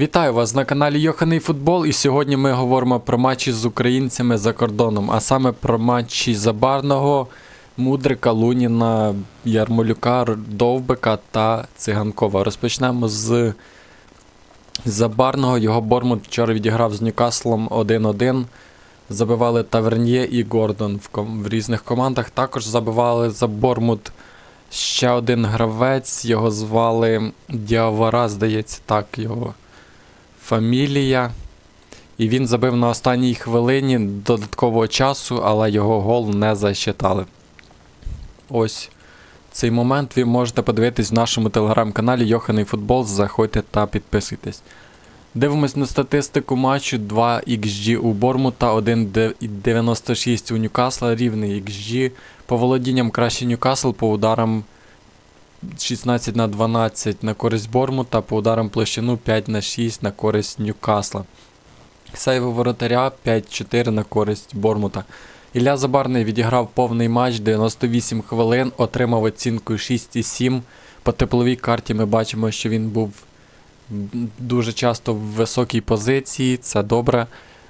Вітаю вас на каналі Йоханий Футбол, і сьогодні ми говоримо про матчі з українцями за кордоном, а саме про матчі Забарного, Мудрика, Луніна, Ярмолюка, Довбика та Циганкова. Розпочнемо з Забарного. Його Бормут вчора відіграв з Ньюкаслом 1-1. Забивали Таверньє і Гордон в, ком- в різних командах. Також забивали за Бормут ще один гравець. Його звали Діавара, здається, так його фамілія. І він забив на останній хвилині додаткового часу, але його гол не засчитали. Ось цей момент ви можете подивитись в нашому телеграм-каналі Йоханий Футбол. Заходьте та підписуйтесь. Дивимось на статистику матчу 2 XG у Бормута, 1,96 у Ньюкасла, рівний XG. По володінням краще Ньюкасл, по ударам 16 на 12 на користь Бормута, по ударам площину 5 на 6 на користь Ньюкасла. Сейви воротаря 5-4 на користь Бормута. Ілля Забарний відіграв повний матч 98 хвилин, отримав оцінку 6,7. По тепловій карті ми бачимо, що він був дуже часто в високій позиції, це добре.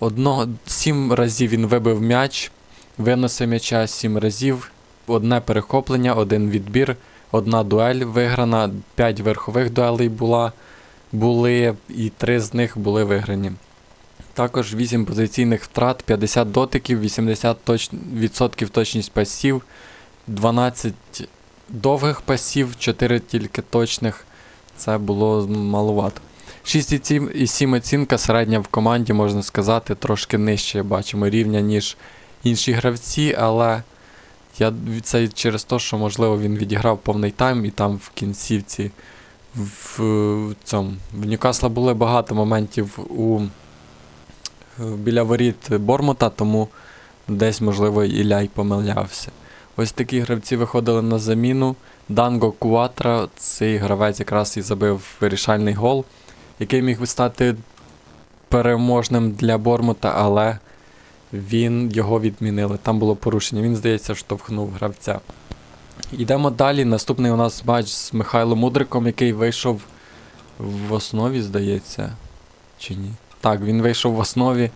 Одного, 7 разів він вибив м'яч, виносив м'яча 7 разів, одне перехоплення, один відбір, одна дуель виграна, 5 верхових дуелей була, були, і 3 з них були виграні. Також 8 позиційних втрат, 50 дотиків, 80% точ... точність пасів, 12 довгих пасів, 4 тільки точних. Це було маловато. 6,7 оцінка середня в команді, можна сказати, трошки нижче бачимо рівня, ніж інші гравці, але я це через те, що можливо він відіграв повний тайм і там в кінцівці в, в цьому. В Ньюкасла були багато моментів у біля воріт Бормута, тому десь, можливо, Ілля й помилявся. Ось такі гравці виходили на заміну. Данго Куатра, цей гравець якраз і забив вирішальний гол, який міг стати переможним для Бормута, але він його відмінили. Там було порушення. Він, здається, штовхнув гравця. Йдемо далі. Наступний у нас матч з Михайлом Мудриком, який вийшов в основі, здається. Чи ні? Так, він вийшов в основі.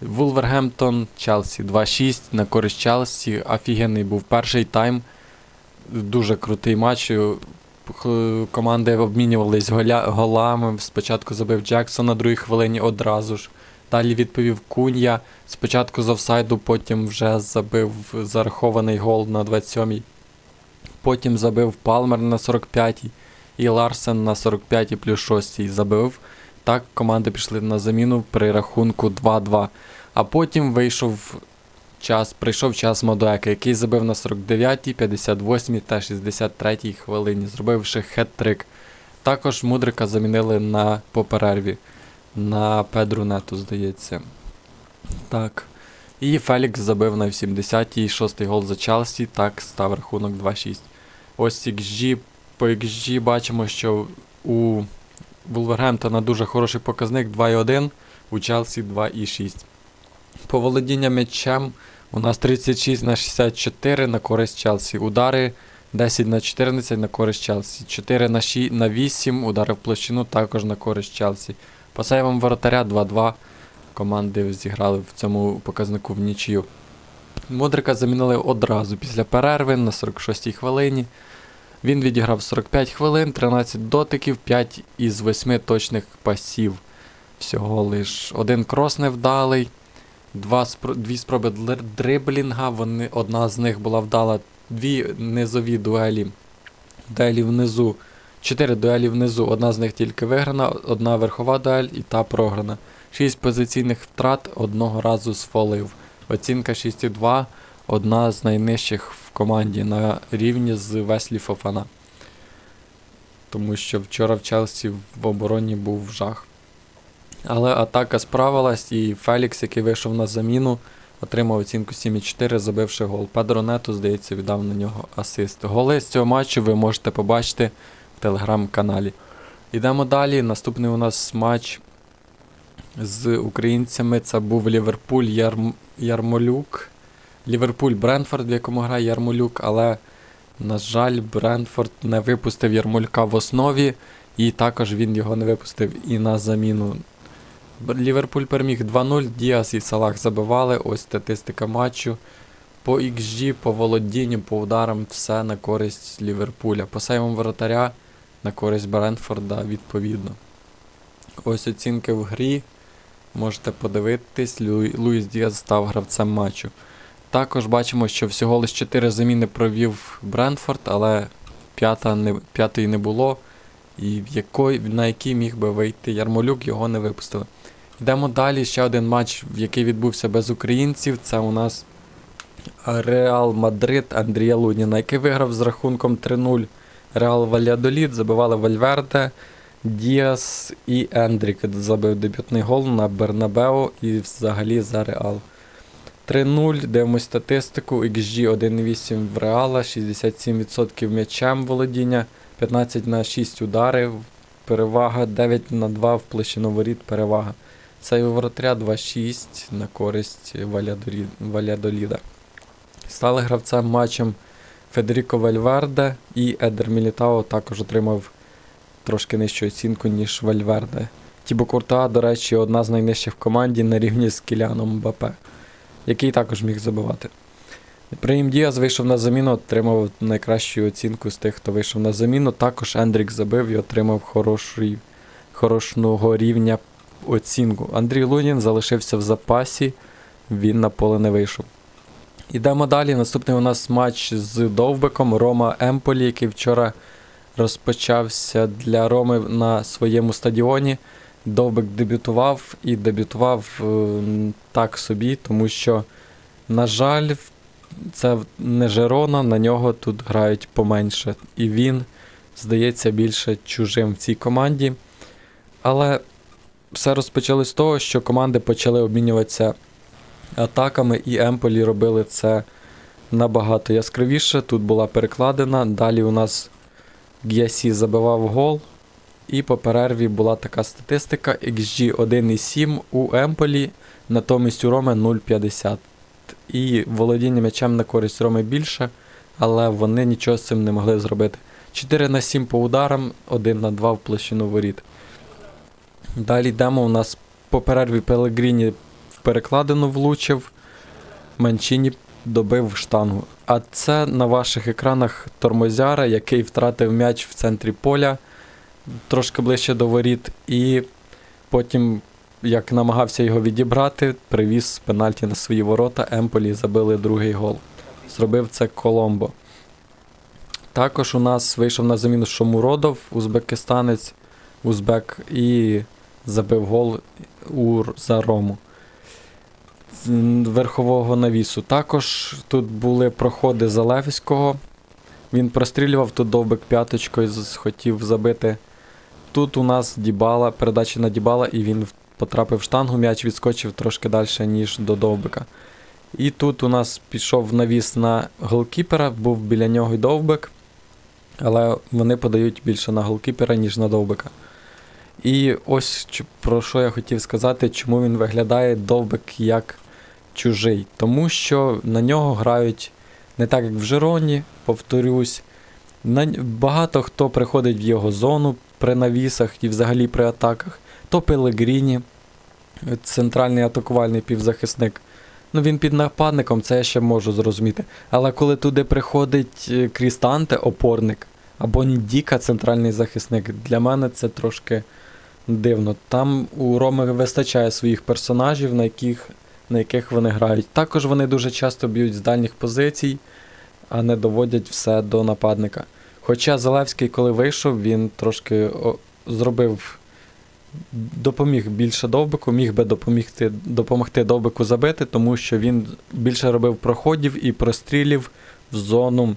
Вулвергемптон, Челсі 2-6 на користь Челсі. Офігенний був перший тайм. Дуже крутий матч. Команди обмінювались голя- голами. Спочатку забив Джексон на другій хвилині одразу ж. Далі відповів Кунья. Спочатку з офсайду, потім вже забив зарахований гол на 27-й. Потім забив Палмер на 45-й. І Ларсен на 45-й плюс 6 забив. Так команди пішли на заміну при рахунку 2-2. А потім вийшов час, прийшов час Модуека, який забив на 49-й, 58-й та 63-й хвилині, зробивши хет-трик. Також Мудрика замінили на по перерві. На Педру Нету, здається. Так. І Фелікс забив на 70-й, шостий гол за Челсі, так став рахунок 2-6. Ось XG, по XG бачимо, що у Вулвергемптона дуже хороший показник 2,1, у Челсі 2,6. По володіння м'ячем у нас 36 на 64 на користь Челсі. Удари 10 на 14 на користь Челсі. 4 на 6 на 8 удари в площину також на користь Челсі. По сейвам воротаря 2-2. Команди зіграли в цьому показнику в нічию. Мудрика замінили одразу після перерви на 46-й хвилині. Він відіграв 45 хвилин, 13 дотиків, 5 із 8 точних пасів. Всього лиш один крос невдалий, два спро... дві спроби дриблінга, вони... одна з них була вдала, дві низові дуелі. Дуелі внизу. Чотири дуелі внизу, одна з них тільки виграна, одна верхова дуель і та програна. Шість позиційних втрат одного разу сфолив. Оцінка 6,2, одна з найнижчих в команді на рівні з Веслі Фофана. Тому що вчора в Челсі в обороні був жах. Але атака справилась, і Фелікс, який вийшов на заміну, отримав оцінку 7,4, забивши гол. Педро Нету, здається, віддав на нього асист. Голи з цього матчу ви можете побачити телеграм-каналі. Йдемо далі. Наступний у нас матч з українцями. Це був Ліверпуль Ярм... Ярмолюк. Ліверпуль Бренфорд, в якому грає Ярмолюк, але, на жаль, Бренфорд не випустив Ярмолька в основі. І також він його не випустив і на заміну. Ліверпуль переміг 2-0, Діас і Салах забивали. Ось статистика матчу. По XG, по володінню, по ударам все на користь Ліверпуля. По сейвам воротаря на користь Брентфорда відповідно. Ось оцінки в грі. Можете подивитись, Лю... Луїс Діаз став гравцем матчу. Також бачимо, що всього лише 4 заміни провів Брентфорд, але п'ята не... п'ятої не було. І в якої... на який міг би вийти Ярмолюк, його не випустили. Йдемо далі. Ще один матч, який відбувся без українців. Це у нас Реал Мадрид Андрія Луніна, який виграв з рахунком 3-0. Реал Вальядоліт забивали Вальверде, Діас і Ендрік забив дебютний гол на Бернабео і взагалі за Реал. 3-0, дивимось статистику. XG 1,8 в Реала, 67% м'ячем володіння, 15 на 6 ударів, перевага, 9 на 2 в площину воріт перевага. Цей воротаря 2-6 на користь Валядоліда. Стали гравцем матчем Федеріко Вальверде і Едер Мілітао також отримав трошки нижчу оцінку, ніж Вальверде. Тібо Куртуа, до речі, одна з найнижчих в команді на рівні з Кіляном Мбапе, який також міг забивати. Прим Діас вийшов на заміну, отримав найкращу оцінку з тих, хто вийшов на заміну. Також Ендрік забив і отримав хороший, хорошого рівня оцінку. Андрій Лунін залишився в запасі, він на поле не вийшов. Ідемо далі. Наступний у нас матч з Довбиком Рома Емполі, який вчора розпочався для Роми на своєму стадіоні. Довбик дебютував і дебютував е, так собі, тому що, на жаль, це не Жерона, на нього тут грають поменше. І він здається більше чужим в цій команді. Але все розпочалось з того, що команди почали обмінюватися атаками, і Емполі робили це набагато яскравіше. Тут була перекладина. Далі у нас Г'ясі забивав гол. І по перерві була така статистика: XG 1,7 у Емполі, натомість у Роми 0,50. І володіння м'ячем на користь Роми більше, але вони нічого з цим не могли зробити. 4 на 7 по ударам, 1 на 2 в площину воріт. Далі йдемо. У нас по перерві Пелегріні перекладину влучив. Манчині добив штангу. А це на ваших екранах Тормозяра, який втратив м'яч в центрі поля трошки ближче до воріт, і потім, як намагався його відібрати, привіз пенальті на свої ворота. Емполі забили другий гол. Зробив це Коломбо. Також у нас вийшов на заміну Шомуродов, узбекистанець, узбек, і забив гол у, за Рому. Верхового навісу. Також тут були проходи Залевського. Він прострілював тут довбик п'яточкою, хотів забити. Тут у нас Дібала, передача на Дібала, і він потрапив в штангу, м'яч відскочив трошки далі, ніж до довбика. І тут у нас пішов навіс на голкіпера, був біля нього й довбик, але вони подають більше на голкіпера, ніж на довбика. І ось про що я хотів сказати, чому він виглядає довбик як чужий. Тому що на нього грають не так, як в Жероні, повторюсь. На... Багато хто приходить в його зону при навісах і взагалі при атаках. То Пелегріні, центральний атакувальний півзахисник. Ну він під нападником, це я ще можу зрозуміти. Але коли туди приходить е, Крістанте, опорник, або Діка, центральний захисник, для мене це трошки дивно. Там у Роми вистачає своїх персонажів, на яких, на яких вони грають. Також вони дуже часто б'ють з дальніх позицій, а не доводять все до нападника. Хоча Залевський, коли вийшов, він трошки зробив. Допоміг більше довбику, міг би допомігти, допомогти довбику забити, тому що він більше робив проходів і прострілів в зону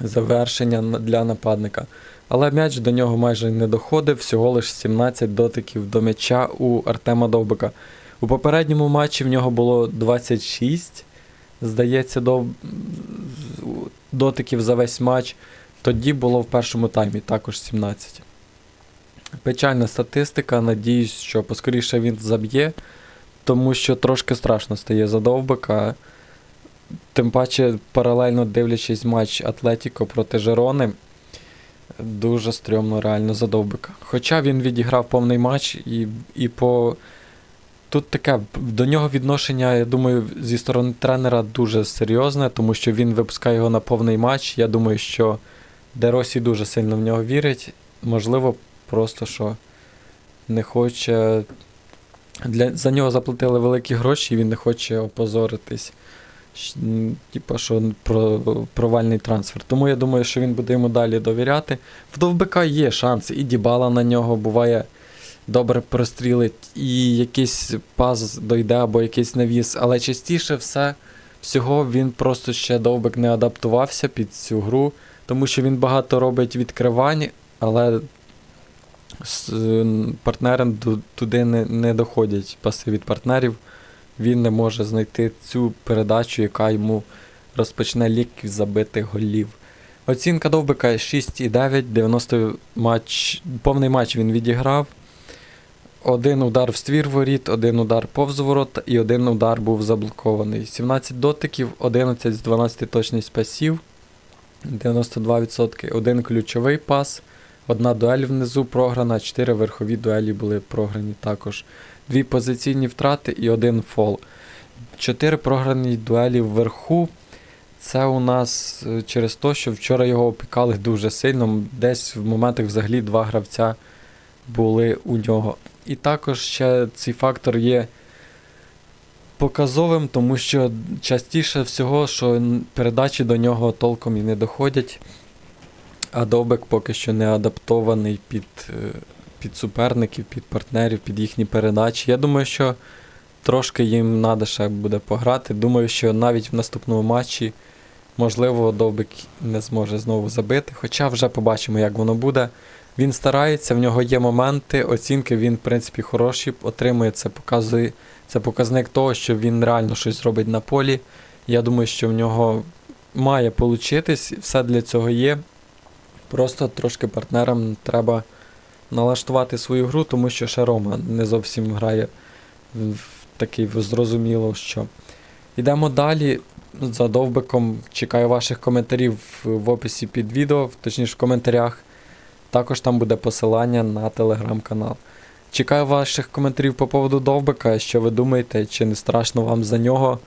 завершення для нападника. Але м'яч до нього майже не доходив, всього лише 17 дотиків до м'яча у Артема Довбика. У попередньому матчі в нього було 26, здається, до... дотиків за весь матч. Тоді було в першому таймі також 17. Печальна статистика. Надіюсь, що поскоріше він заб'є, тому що трошки страшно стає за довбика. Тим паче, паралельно дивлячись матч Атлетіко проти Жерони, Дуже стрьомно реально за Довбика. Хоча він відіграв повний матч і, і по. Тут таке, до нього відношення, я думаю, зі сторони тренера дуже серйозне, тому що він випускає його на повний матч. Я думаю, що Деросі дуже сильно в нього вірить. Можливо, просто що не хоче. Для, за нього заплатили великі гроші, і він не хоче опозоритись. Типа, що про провальний трансфер. Тому я думаю, що він буде йому далі довіряти. В Довбика є шанси, і Дібала на нього буває добре прострілить, і якийсь пас дойде або якийсь навіс. Але частіше все всього він просто ще довбик не адаптувався під цю гру, тому що він багато робить відкривань, але з партнерам ту- туди не, не доходять паси від партнерів. Він не може знайти цю передачу, яка йому розпочне лік забитих голів. Оцінка довбика 6,9, 90 матч, повний матч він відіграв. Один удар в ствір воріт, один удар повз ворот і один удар був заблокований. 17 дотиків, 11 з 12 точність пасів, 92%, один ключовий пас, одна дуель внизу програна, 4 верхові дуелі були програні також. Дві позиційні втрати і один фол. Чотири програні дуелі вверху. Це у нас е, через те, що вчора його опікали дуже сильно. Десь в моментах взагалі два гравця були у нього. І також ще цей фактор є показовим, тому що частіше всього, що передачі до нього толком і не доходять, а Довбек поки що не адаптований під, е, під суперників, під партнерів, під їхні передачі. Я думаю, що трошки їм треба ще буде пограти. Думаю, що навіть в наступному матчі, можливо, Довбик не зможе знову забити, хоча вже побачимо, як воно буде. Він старається, в нього є моменти, оцінки він, в принципі, хороші, отримує це, показує, це показник того, що він реально щось робить на полі. Я думаю, що в нього має получитись, все для цього є. Просто трошки партнерам треба налаштувати свою гру, тому що ще Рома не зовсім грає в такий зрозуміло, що. Йдемо далі. За довбиком чекаю ваших коментарів в описі під відео, точніше в коментарях. Також там буде посилання на телеграм-канал. Чекаю ваших коментарів по поводу довбика, що ви думаєте, чи не страшно вам за нього,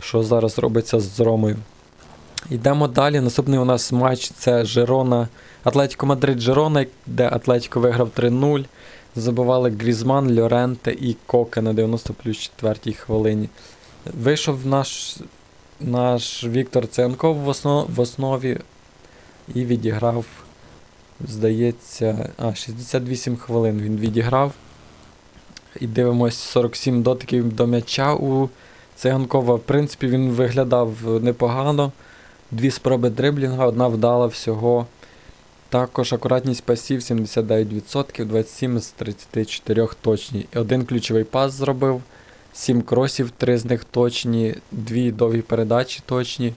що зараз робиться з Ромою. Йдемо далі. Наступний у нас матч це Жерона. Атлетіко Мадрид Жерона, де Атлетіко виграв 3-0. Забивали Грізман, Льоренте і Коке на 90 плюс 4 хвилині. Вийшов наш, наш Віктор Ценков в основі і відіграв, здається, а, 68 хвилин він відіграв. І дивимось 47 дотиків до м'яча у Циганкова. В принципі, він виглядав непогано. Дві спроби дриблінга, одна вдала всього. Також акуратність пасів 79%, 27 з 34 точні. Один ключовий пас зробив, 7 кросів, 3 з них точні, 2 довгі передачі точні,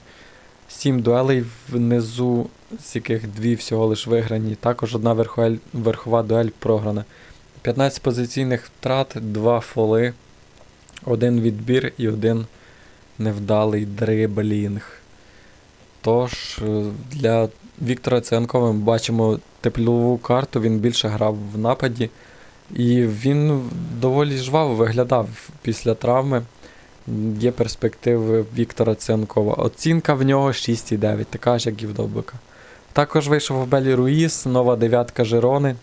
7 дуелей внизу, з яких 2 всього лиш виграні. Також одна верхова дуель програна. 15 позиційних втрат, 2 фоли, один відбір і один невдалий дриблінг. Тож, е, для Віктора Циганкова ми бачимо теплову карту, він більше грав в нападі. І він доволі жваво виглядав після травми. Є перспективи Віктора Циганкова. Оцінка в нього 6,9, така ж, як і в Довбика. Також вийшов в Белі Руїс, нова дев'ятка Жерони.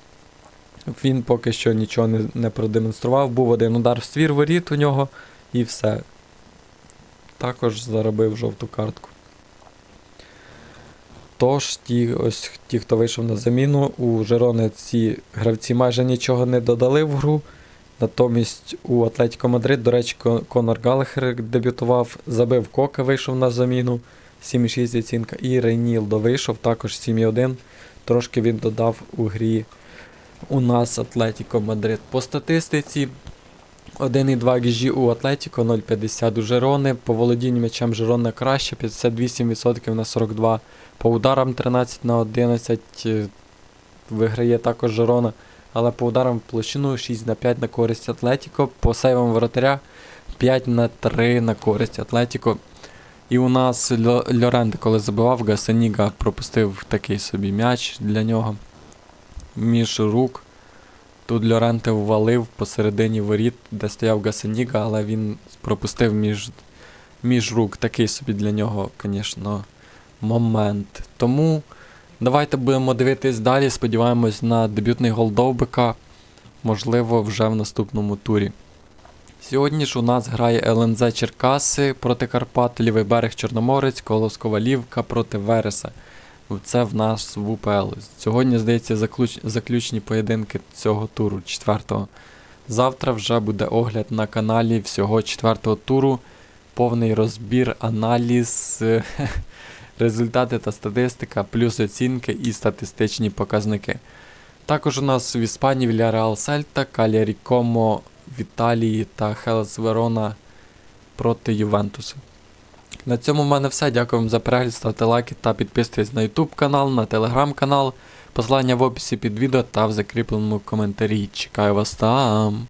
Він поки що нічого не, не продемонстрував. Був один удар в ствір воріт у нього і все. Також заробив жовту картку. Тож, ті, ось ті, хто вийшов на заміну, у Жерони ці гравці майже нічого не додали в гру. Натомість у Атлетіко Мадрид, до речі, Конор Галахер дебютував, забив Кока, вийшов на заміну 7,6 оцінка. І Рейнілдо вийшов, також 7,1. Трошки він додав у грі у нас Атлетіко Мадрид. По статистиці 1,2 гіжі у Атлетіко, 0,50 у Жерони. По володінню м'ячем Жерона краще, 58% на 42. По ударам 13 на 11 е, виграє також Жерона. Але по ударам в площину 6 на 5 на користь Атлетіко. По сейвам воротаря 5 на 3 на користь Атлетіко. І у нас Льо- Льоренте, коли забивав, Гасаніга пропустив такий собі м'яч для нього. між рук. Тут Льоренте ввалив посередині воріт, де стояв Гасеніга, але він пропустив між, між рук. Такий собі для нього, звісно, момент. Тому давайте будемо дивитись далі. Сподіваємось на дебютний гол Довбика, можливо, вже в наступному турі. Сьогодні ж у нас грає ЛНЗ Черкаси проти Карпат, лівий берег Чорноморець, Колос Ковалівка проти Вереса. Це в нас в УПЛ. Сьогодні, здається, заключ... заключні поєдинки цього туру, четвертого. Завтра вже буде огляд на каналі всього четвертого туру. Повний розбір, аналіз, е, результати та статистика, плюс оцінки і статистичні показники. Також у нас в Іспанії Вільяреал Сельта, Калярі Комо в Італії та Хелес Верона проти Ювентусу. На цьому в мене все. Дякую вам за перегляд, ставте лайки та підписуйтесь на YouTube канал, на телеграм канал. Посилання в описі під відео та в закріпленому коментарі. Чекаю вас там.